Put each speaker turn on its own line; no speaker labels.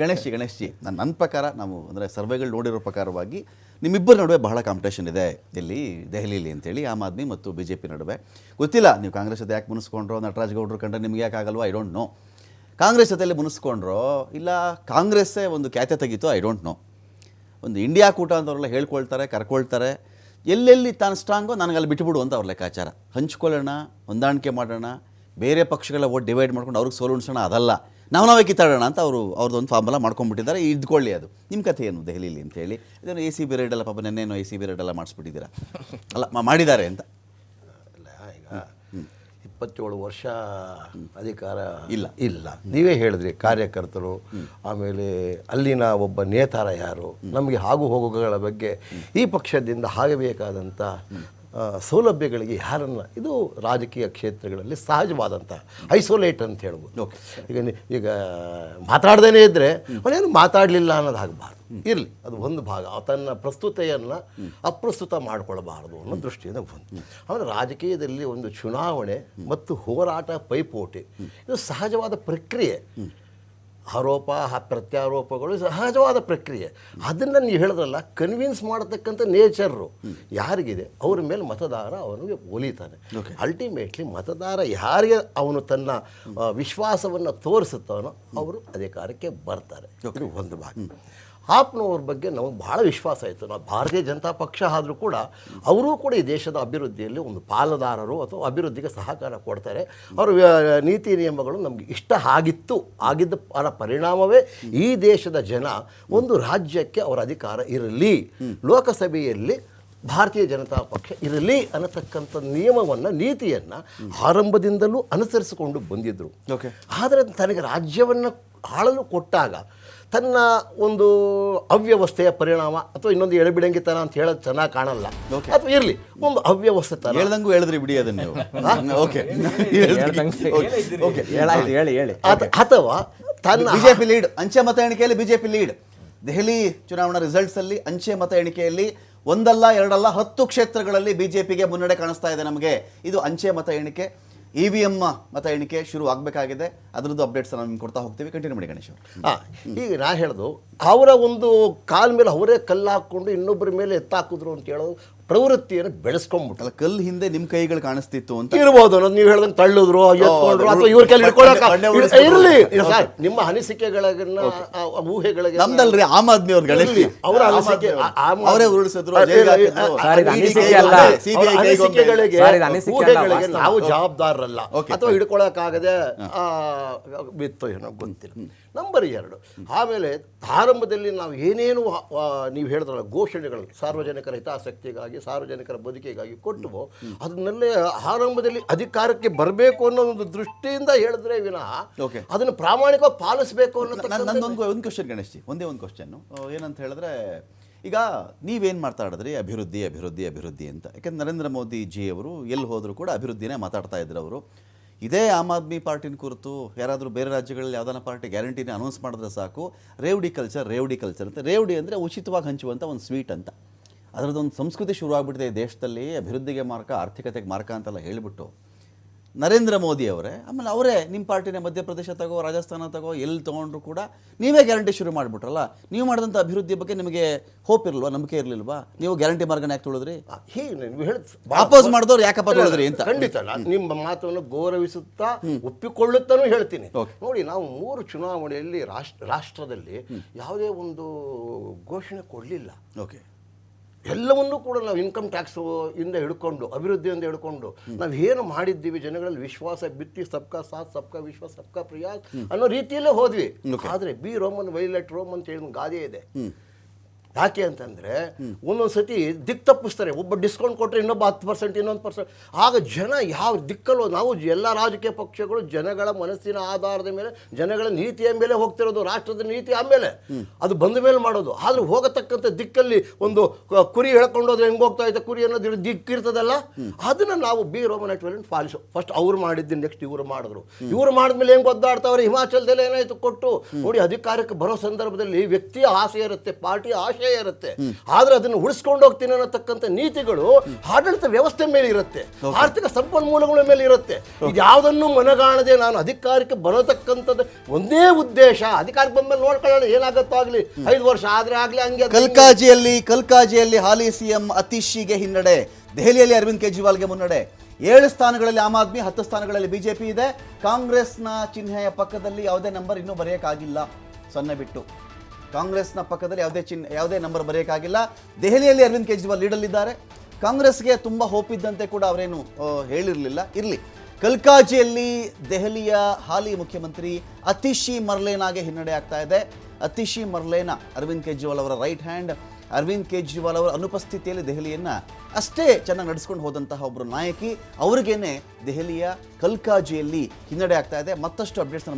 Ganesh G Ganesh G ನನ್ನ ನನ್ನ ಪ್ರಕಾರ ನಾವು ಅಂದರೆ ಸರ್ವೆಗಳು ನೋಡಿರೋ ಪ್ರಕಾರವಾಗಿ ನಿಮ್ಮಿಬ್ಬರ ನಡುವೆ ಬಹಳ ಕಾಂಪಿಟೇಷನ್ ಇದೆ ಇಲ್ಲಿ ದೆಹಲಿಯಲ್ಲಿ ಅಂತೇಳಿ ಆಮ್ ಆದ್ಮಿ ಮತ್ತು ಬಿ ಜೆ ಪಿ ನಡುವೆ. ಗೊತ್ತಿಲ್ಲ ನೀವು ಕಾಂಗ್ರೆಸ್ ಜೊತೆ ಯಾಕೆ ಮುನಿಸ್ಕೊಂಡ್ರೋ ನಟರಾಜ್ ಗೌಡ್ರು ಕಂಡ್ರೆ ನಿಮ್ಗೆ ಯಾಕೆ ಆಗಲ್ವಾ? ಐ ಡೋಂಟ್ ನೋ ಕಾಂಗ್ರೆಸ್ ಜೊತೆಯಲ್ಲಿ ಮುನಿಸ್ಕೊಂಡ್ರೋ ಇಲ್ಲ ಕಾಂಗ್ರೆಸ್ಸೇ ಒಂದು ಖ್ಯಾತೆ ತೆಗೀತೋ? ಐ ಡೋಂಟ್ ನೋ ಒಂದು ಇಂಡಿಯಾ ಕೂಟ ಅಂತವ್ರೆಲ್ಲ ಹೇಳ್ಕೊಳ್ತಾರೆ ಕರ್ಕೊಳ್ತಾರೆ. ಎಲ್ಲೆಲ್ಲಿ ತಾನು ಸ್ಟ್ರಾಂಗೋ ನನಗೆ ಅಲ್ಲಿ ಬಿಟ್ಬಿಡು ಅಂತ ಅವ್ರ ಲೆಕ್ಕಾಚಾರ. ಹಂಚ್ಕೊಳ್ಳೋಣ ಹೊಂದಾಣಿಕೆ ಮಾಡೋಣ ಬೇರೆ ಪಕ್ಷಗಳ ಓಟ್ ಡಿವೈಡ್ ಮಾಡ್ಕೊಂಡು ಅವ್ರಿಗೆ ಸೋಲುಣಿಸೋಣ ಅದಲ್ಲ. ನಾವು ನಾವೇ ಕಿತ್ತಾಡೋಣ ಅಂತ ಅವರು ಅವ್ರದ್ದು ಒಂದು ಫಾರ್ಮಲ್ಲ ಮಾಡ್ಕೊಂಡ್ಬಿಟ್ಟಿದ್ದಾರೆ. ಇದ್ಕೊಳ್ಳಿ ಅದು. ನಿಮ್ಮ ಕಥೆ ಏನು ದೆಹಲಿಲಿ ಅಂತ ಹೇಳಿ? ಇದೇನು ಎ ಸಿ ಬಿ ರೇಡ್ ಎಲ್ಲ ಪಾಪ ನೆನ್ನೇನೋ ಎ ಸಿ ಬಿ ಎಲ್ಲ ಮಾಡಿಸ್ಬಿಟ್ಟಿದ್ದೀರಾ? ಅಲ್ಲ ಮಾಡಿದ್ದಾರೆ ಅಂತ.
ಇಲ್ಲ ಈಗ ಇಪ್ಪತ್ತೇಳು ವರ್ಷ ಅಧಿಕಾರ
ಇಲ್ಲ.
ಇಲ್ಲ. ನೀವೇ ಹೇಳಿದ್ರಿ ಕಾರ್ಯಕರ್ತರು ಆಮೇಲೆ ಅಲ್ಲಿನ ಒಬ್ಬ ನೇತಾರ ಯಾರು? ನಮಗೆ ಆಗು ಹೋಗುಗಳ ಬಗ್ಗೆ ಈ ಪಕ್ಷದಿಂದ ಆಗಬೇಕಾದಂಥ ಸೌಲಭ್ಯಗಳಿಗೆ ಯಾರನ್ನ ಇದು ರಾಜಕೀಯ ಕ್ಷೇತ್ರಗಳಲ್ಲಿ ಸಹಜವಾದಂಥ ಐಸೋಲೇಟ್ ಅಂತ ಹೇಳ್ಬೋದು.
ಓಕೆ.
ಈಗ ಈಗ ಮಾತಾಡ್ದೇ ಇದ್ದರೆ ಅವನೇನು ಮಾತಾಡಲಿಲ್ಲ ಅನ್ನೋದಾಗಬಾರ್ದು ಇರಲಿ ಅದು ಒಂದು ಭಾಗ. ತನ್ನ ಪ್ರಸ್ತುತೆಯನ್ನು ಅಪ್ರಸ್ತುತ ಮಾಡಿಕೊಳ್ಬಾರ್ದು ಅನ್ನೋ ದೃಷ್ಟಿಯಿಂದ ಒಂದು ಆಮೇಲೆ ರಾಜಕೀಯದಲ್ಲಿ ಒಂದು ಚುನಾವಣೆ ಮತ್ತು ಹೋರಾಟ ಪೈಪೋಟಿ ಇದು ಸಹಜವಾದ ಪ್ರಕ್ರಿಯೆ. ಆರೋಪ ಆ ಪ್ರತ್ಯಾರೋಪಗಳು ಸಹಜವಾದ ಪ್ರಕ್ರಿಯೆ. ಅದನ್ನು ನೀವು ಹೇಳಿದ್ರಲ್ಲ ಕನ್ವಿನ್ಸ್ ಮಾಡತಕ್ಕಂಥ ನೇಚರ್ರು ಯಾರಿಗಿದೆ? ಅವ್ರ ಮೇಲೆ ಮತದಾರ ಅವನಿಗೆ ಒಲಿತಾನೆ. ಅಲ್ಟಿಮೇಟ್ಲಿ ಮತದಾರ ಯಾರಿಗೆ ಅವನು ತನ್ನ ವಿಶ್ವಾಸವನ್ನು ತೋರಿಸುತ್ತಾನೋ ಅವರು ಅಧಿಕಾರಕ್ಕೆ ಬರ್ತಾರೆ. ಒಂದು ಭಾಗ. ಆಪ್ನವ್ರ ಬಗ್ಗೆ ನಮಗೆ ಭಾಳ ವಿಶ್ವಾಸ ಆಯಿತು ನಾವು ಭಾರತೀಯ ಜನತಾ ಪಕ್ಷ ಆದರೂ ಕೂಡ ಅವರೂ ಕೂಡ ಈ ದೇಶದ ಅಭಿವೃದ್ಧಿಯಲ್ಲಿ ಒಂದು ಪಾಲುದಾರರು ಅಥವಾ ಅಭಿವೃದ್ಧಿಗೆ ಸಹಕಾರ ಕೊಡ್ತಾರೆ. ಅವರ ನೀತಿ ನಿಯಮಗಳು ನಮಗೆ ಇಷ್ಟ ಆಗಿತ್ತು. ಆಗಿದ್ದ ಅದರ ಪರಿಣಾಮವೇ ಈ ದೇಶದ ಜನ ಒಂದು ರಾಜ್ಯಕ್ಕೆ ಅವರ ಅಧಿಕಾರ ಇರಲಿ ಲೋಕಸಭೆಯಲ್ಲಿ ಭಾರತೀಯ ಜನತಾ ಪಕ್ಷ ಇರಲಿ ಅನ್ನತಕ್ಕಂಥ ನಿಯಮವನ್ನು ನೀತಿಯನ್ನು ಆರಂಭದಿಂದಲೂ ಅನುಸರಿಸಿಕೊಂಡು ಬಂದಿದ್ದರು. ಆದರೆ ತನಗೆ ರಾಜ್ಯವನ್ನು ಆಳಲು ಕೊಟ್ಟಾಗ ತನ್ನ ಒಂದು ಅವ್ಯವಸ್ಥೆಯ ಪರಿಣಾಮ ಅಥವಾ ಇನ್ನೊಂದು ಎಳೆಬಿಡಂಗಿತನ ಅಂತ ಹೇಳೋದು ಚೆನ್ನಾಗಿ ಕಾಣಲ್ಲ. ಅಥವಾ ಇರಲಿ ಒಂದು ಅವ್ಯವಸ್ಥೆತನ
ಹೇಳ್ದಂಗೂ ಹೇಳಿದ್ರಿ ಬಿಡಿ ಅದನ್ನ ನೀವು. ಓಕೆ ಓಕೆ
ಹೇಳಿ ಹೇಳಿ
ಅಥ- ಅಥವಾ ತನ್ನ
ಬಿಜೆಪಿ ಲೀಡ್ ಅಂಚೆ ಮತ ಎಣಿಕೆಯಲ್ಲಿ ಬಿಜೆಪಿ ಲೀಡ್ ದೆಹಲಿ ಚುನಾವಣಾ ರಿಸಲ್ಟ್ಸ್ ಅಲ್ಲಿ ಅಂಚೆ ಮತ ಎಣಿಕೆಯಲ್ಲಿ ಒಂದಲ್ಲ ಎರಡಲ್ಲ ಹತ್ತು ಕ್ಷೇತ್ರಗಳಲ್ಲಿ ಬಿಜೆಪಿಗೆ ಮುನ್ನಡೆ ಕಾಣಿಸ್ತಾ ಇದೆ ನಮಗೆ. ಇದು ಅಂಚೆ ಮತ ಎಣಿಕೆ. ಇ ವಿ ಎಂ ಮತ ಎಣಿಕೆ ಶುರು ಆಗಬೇಕಾಗಿದೆ. ಅದರದ್ದು ಅಪ್ಡೇಟ್ಸ್ ನಾವು ನಿಮ್ಗೆ ಕೊಡ್ತಾ ಹೋಗ್ತೀವಿ. ಕಂಟಿನ್ಯೂ ಮಾಡಿ ಗಣೇಶ್
ಆ, ಈಗ ನಾ ಹೇಳ್ದು ಅವರ ಒಂದು ಕಾಲ ಮೇಲೆ ಅವರೇ ಕಲ್ಲು ಹಾಕ್ಕೊಂಡು ಇನ್ನೊಬ್ಬರ ಮೇಲೆ ಎತ್ತಾಕಿದ್ರು ಅಂತ ಹೇಳೋದು ಪ್ರವೃತ್ತಿಯನ್ನು ಬೆಳೆಸ್ಕೊಂಡ್ಬಿಟ್ಟು
ಅಲ್ಲ ಕಲ್ಲು ಹಿಂದೆ ನಿಮ್ಮ ಕೈಗಳು ಕಾಣಿಸ್ತಿತ್ತು ಅಂತ.
ಇರ್ಬೋದು ಅನ್ನೋದು ನೀವು ಹೇಳ್ದಂಗೆ ತಳ್ಳಿದ್ರು ಎತ್ಕೊಂಡ್ರು ಅಥವಾ ಇವ್ರ ಕೈಲಿ ಇರಲಿ. ಸರ್ ನಿಮ್ಮ ಅನಿಸಿಕೆಗಳನ್ನ ಊಹೆಗಳಿಗೆ
ನಮ್ದಲ್ರಿ ಆಮ್ ಆದ್ಮಿ ಅವ್ರ ಗಣೇಶ್.
ಅವರ ಅನಿಸಿಕೆ
ಅವರೇ. ಉರುಳಿಸಿದ್ರು
ಅನಿಸಿಕೆಗಳಿಗೆ ಊಹೆಗಳಿಗೆ ನಾವು ಜವಾಬ್ದಾರರಲ್ಲ. ಅಥವಾ ಹಿಡ್ಕೊಳಕ್ಕಾಗದೆ ಬಿತ್ತು ಬಿತ್ತೋ ಏನೋ ಗೊತ್ತಿಲ್ಲ. ನಂಬರ್ ಎರಡು. ಆಮೇಲೆ ಆರಂಭದಲ್ಲಿ ನಾವು ಏನೇನು ನೀವು ಹೇಳಿದ್ರಲ್ಲ ಘೋಷಣೆಗಳು ಸಾರ್ವಜನಿಕರ ಹಿತಾಸಕ್ತಿಗಾಗಿ ಸಾರ್ವಜನಿಕರ ಬದುಕಿಗಾಗಿ ಕೊಟ್ಟವು ಅದನ್ನಲ್ಲೇ ಆರಂಭದಲ್ಲಿ ಅಧಿಕಾರಕ್ಕೆ ಬರಬೇಕು ಅನ್ನೋ ಒಂದು ದೃಷ್ಟಿಯಿಂದ ಹೇಳಿದ್ರೆ ವಿನಃ. ಅದನ್ನು ಪ್ರಾಮಾಣಿಕವಾಗಿ ಪಾಲಿಸಬೇಕು ಅನ್ನೋ
ನಂದೊಂದು ಒಂದು ಕ್ವಶನ್ ಗಣೇಶ್ ಒಂದೇ ಒಂದು ಕ್ವಶನ್ ಏನಂತ ಹೇಳಿದ್ರೆ ಈಗ ನೀವೇನು ಮಾತಾಡಿದ್ರಿ ಅಭಿವೃದ್ಧಿ ಅಭಿವೃದ್ಧಿ ಅಭಿವೃದ್ಧಿ ಅಂತ. ಯಾಕೆಂದ್ರೆ ನರೇಂದ್ರ ಮೋದಿ ಜಿ ಅವರು ಎಲ್ಲಿ ಹೋದರೂ ಕೂಡ ಅಭಿವೃದ್ಧಿನೇ ಮಾತಾಡ್ತಾ ಇದ್ರು ಅವರು. ಇದೇ ಆಮ್ ಆದ್ಮಿ ಪಾರ್ಟಿನ ಕುರಿತು ಯಾರಾದರೂ ಬೇರೆ ರಾಜ್ಯಗಳಲ್ಲಿ ಯಾವ್ದಾನ ಪಾರ್ಟಿ ಗ್ಯಾರಂಟಿನ ಅನೌನ್ಸ್ ಮಾಡಿದ್ರೆ ಸಾಕು. ರೇವಡಿ ಕಲ್ಚರ್ ರೇವಡಿ ಕಲ್ಚರ್ ಅಂತ. ರೇವಡಿ ಅಂದರೆ ಉಚಿತವಾಗಿ ಹಂಚುವಂಥ ಒಂದು ಸ್ವೀಟ್ ಅಂತ. ಅದರದ್ದೊಂದು ಸಂಸ್ಕೃತಿ ಶುರುವಾಗ್ಬಿಟ್ಟಿದೆ ಈ ದೇಶದಲ್ಲಿ ಅಭಿವೃದ್ಧಿಗೆ ಮಾರ್ಕ ಆರ್ಥಿಕತೆಗೆ ಮಾರ್ಕ ಅಂತೆಲ್ಲ ಹೇಳಿಬಿಟ್ಟು. ನರೇಂದ್ರ ಮೋದಿ ಅವರೇ ಆಮೇಲೆ ಅವರೇ ನಿಮ್ಮ ಪಾರ್ಟಿನ ಮಧ್ಯಪ್ರದೇಶ ತಗೋ ರಾಜಸ್ಥಾನ ತಗೋ ಎಲ್ಲಿ ತೊಗೊಂಡ್ರು ಕೂಡ ನೀವೇ ಗ್ಯಾರಂಟಿ ಶುರು ಮಾಡಿಬಿಟ್ರಲ್ಲ. ನೀವು ಮಾಡಿದಂಥ ಅಭಿವೃದ್ಧಿ ಬಗ್ಗೆ ನಿಮಗೆ ಹೋಪ್ ಇರಲ್ವಾ ನಂಬಿಕೆ ಇರಲಿಲ್ವಾ? ನೀವು ಗ್ಯಾರಂಟಿ ಮಾರ್ಗನ ಯಾಕೆ ತುಳಿದ್ರಿ?
ಹೀಗೆ ನೀವು ಹೇಳಿ
ವಾಪಸ್ ಮಾಡಿದವ್ರು ಯಾಕಪ್ಪ ತುಳಿದ್ರಿ ಅಂತ.
ಖಂಡಿತ ನಾನು ನಿಮ್ಮ ಮಾತನ್ನು ಗೌರವಿಸುತ್ತಾ ಒಪ್ಪಿಕೊಳ್ಳುತ್ತಾನೂ ಹೇಳ್ತೀನಿ. ನೋಡಿ ನಾವು ಮೂರು ಚುನಾವಣೆಯಲ್ಲಿ ರಾಷ್ಟ್ರ ರಾಷ್ಟ್ರದಲ್ಲಿ ಯಾವುದೇ ಒಂದು ಘೋಷಣೆ ಕೊಡಲಿಲ್ಲ.
ಓಕೆ
ಎಲ್ಲವನ್ನೂ ಕೂಡ ನಾವು ಇನ್ಕಮ್ ಟ್ಯಾಕ್ಸ್ ಇಂದ ಹಿಡ್ಕೊಂಡು ಅಭಿವೃದ್ಧಿಯಿಂದ ಹಿಡ್ಕೊಂಡು ನಾವು ಏನು ಮಾಡಿದ್ದೀವಿ ಜನಗಳಲ್ಲಿ ವಿಶ್ವಾಸ ಬಿತ್ತಿ ಸಬ್ಕಾ ಸಾಥ್ ಸಬ್ಕಾ ವಿಶ್ವಾಸ ಸಬ್ಕಾ ಪ್ರಿಯಾಸ್ ಅನ್ನೋ ರೀತಿಯಲ್ಲೇ ಹೋದ್ವಿ. ಆದರೆ ಬಿ ರೋಮನ್ ವೈಲೆಟ್ ರೋಮ್ ಅಂತ ಹೇಳಿ ಗಾದೆ ಇದೆ. ಯಾಕೆ ಅಂತಂದರೆ ಒಂದೊಂದು ಸತಿ ದಿಕ್ ತಪ್ಪಿಸ್ತಾರೆ. ಒಬ್ಬ ಡಿಸ್ಕೌಂಟ್ ಕೊಟ್ಟರೆ ಇನ್ನೊಬ್ಬ ಹತ್ತು ಪರ್ಸೆಂಟ್ ಇನ್ನೊಂದು ಪರ್ಸೆಂಟ್ ಆಗ ಜನ ಯಾವ ದಿಕ್ಕಲ್ಲೋ, ನಾವು ಎಲ್ಲ ರಾಜಕೀಯ ಪಕ್ಷಗಳು ಜನಗಳ ಮನಸ್ಸಿನ ಆಧಾರದ ಮೇಲೆ, ಜನಗಳ ನೀತಿಯ ಮೇಲೆ ಹೋಗ್ತಿರೋದು, ರಾಷ್ಟ್ರದ ನೀತಿ ಆಮೇಲೆ. ಅದು ಬಂದ ಮೇಲೆ ಮಾಡೋದು. ಆದ್ರೆ ಹೋಗತಕ್ಕಂಥ ದಿಕ್ಕಲ್ಲಿ ಒಂದು ಕುರಿ ಹೇಳ್ಕೊಂಡೋದ್ರೆ ಹೆಂಗೆ ಹೋಗ್ತಾ ಇದೆ? ಕುರಿ ಅನ್ನೋದು ದಿಕ್ಕಿರ್ತದಲ್ಲ ಅದನ್ನ ನಾವು ಬಿ ರೋಮನ್ ಅಟ್ವೆಲ್ ಪಾಲಿಸು. ಫಸ್ಟ್ ಅವ್ರು ಮಾಡಿದ್ದು, ನೆಕ್ಸ್ಟ್ ಇವರು ಮಾಡಿದ್ರು. ಇವರು ಮಾಡಿದ್ಮೇಲೆ ಹೆಂಗೆ ಒದ್ದಾಡ್ತಾವ್ರೆ? ಹಿಮಾಚಲದಲ್ಲಿ ಏನಾಯ್ತು ಕೊಟ್ಟು. ನೋಡಿ, ಅಧಿಕಾರಕ್ಕೆ ಬರೋ ಸಂದರ್ಭದಲ್ಲಿ ವ್ಯಕ್ತಿಯ ಆಸೆ ಇರುತ್ತೆ ಪಾರ್ಟಿಯ ಆಸೆ ಆಶಯ ಇರುತ್ತೆ. ಆದ್ರೆ ಅದನ್ನು ಉಳಿಸ್ಕೊಂಡು ಹೋಗ್ತೀನಿ ಅನ್ನತಕ್ಕಂಥ ನೀತಿಗಳು ಆಡಳಿತ ವ್ಯವಸ್ಥೆ ಮೇಲೆ ಇರುತ್ತೆ. ಆರ್ಥಿಕ ಸಂಪನ್ಮೂಲಗಳ ಮೇಲೆ ಇರುತ್ತೆ. ಇದ್ಯಾವುದನ್ನು ಮನಗಾಣದೆ ನಾನು ಅಧಿಕಾರಕ್ಕೆ ಬರತಕ್ಕಂಥದ್ದು ಒಂದೇ ಉದ್ದೇಶ. ಅಧಿಕಾರಕ್ಕೆ ಬಂದ್ಮೇಲೆ ನೋಡ್ಕೊಳ್ಳೋಣ ಏನಾಗತ್ತೋ ಆಗ್ಲಿ. ಐದು ವರ್ಷ ಆದ್ರೆ ಆಗ್ಲಿ ಹಂಗೆ
ಕಲ್ಕಾಜಿಯಲ್ಲಿ ಕಲ್ಕಾಜಿಯಲ್ಲಿ ಹಾಲಿ ಸಿಎಂ ಅತಿಶಿಗೆ ಹಿನ್ನಡೆ. ದೆಹಲಿಯಲ್ಲಿ ಅರವಿಂದ್ ಕೇಜ್ರಿವಾಲ್ಗೆ ಮುನ್ನಡೆ. ಏಳು ಸ್ಥಾನಗಳಲ್ಲಿ ಆಮ್ ಆದ್ಮಿ ಹತ್ತು ಸ್ಥಾನಗಳಲ್ಲಿ ಬಿಜೆಪಿ ಇದೆ. ಕಾಂಗ್ರೆಸ್ನ ಚಿಹ್ನೆಯ ಪಕ್ಕದಲ್ಲಿ ಯಾವುದೇ ನಂಬರ್ ಇನ್ನೂ ಬರೆಯೋಕ್ಕಾಗಿಲ್ಲ. ಸೊನ್ನೆ ಬಿಟ್ಟು. ಕಾಂಗ್ರೆಸ್ನ ಪಕ್ಕದಲ್ಲಿ ಯಾವುದೇ ಚಿನ್ ಯಾವುದೇ ನಂಬರ್ ಬರೆಯೋಕ್ಕಾಗಿಲ್ಲ. ದೆಹಲಿಯಲ್ಲಿ ಅರವಿಂದ್ ಕೇಜ್ರಿವಾಲ್ ಲೀಡಲ್ಲಿದ್ದಾರೆ ಕಾಂಗ್ರೆಸ್ಗೆ ತುಂಬ ಹೋಪ್ ಇದ್ದಂತೆ ಕೂಡ ಅವರೇನು ಹೇಳಿರಲಿಲ್ಲ. ಇರಲಿ. ಕಲ್ಕಾಜಿಯಲ್ಲಿ ದೆಹಲಿಯ ಹಾಲಿ ಮುಖ್ಯಮಂತ್ರಿ ಅತಿಶಿ ಮರ್ಲೇನಾಗೆ ಹಿನ್ನಡೆ ಆಗ್ತಾ ಇದೆ. ಅತಿಶಿ ಮರ್ಲೇನಾ ಅರವಿಂದ್ ಕೇಜ್ರಿವಾಲ್ ಅವರ ರೈಟ್ ಹ್ಯಾಂಡ್ ಅರವಿಂದ್ ಕೇಜ್ರಿವಾಲ್ ಅವರ ಅನುಪಸ್ಥಿತಿಯಲ್ಲಿ ದೆಹಲಿಯನ್ನು ಅಷ್ಟೇ ಚೆನ್ನಾಗಿ ನಡೆಸ್ಕೊಂಡು ಹೋದಂತಹ ಒಬ್ಬರು ನಾಯಕಿ. ಅವ್ರಿಗೇನೆ ದೆಹಲಿಯ ಕಲ್ಕಾಜಿಯಲ್ಲಿ ಹಿನ್ನಡೆ ಆಗ್ತಾ ಇದೆ. ಮತ್ತಷ್ಟು ಅಪ್ಡೇಟ್ಸ್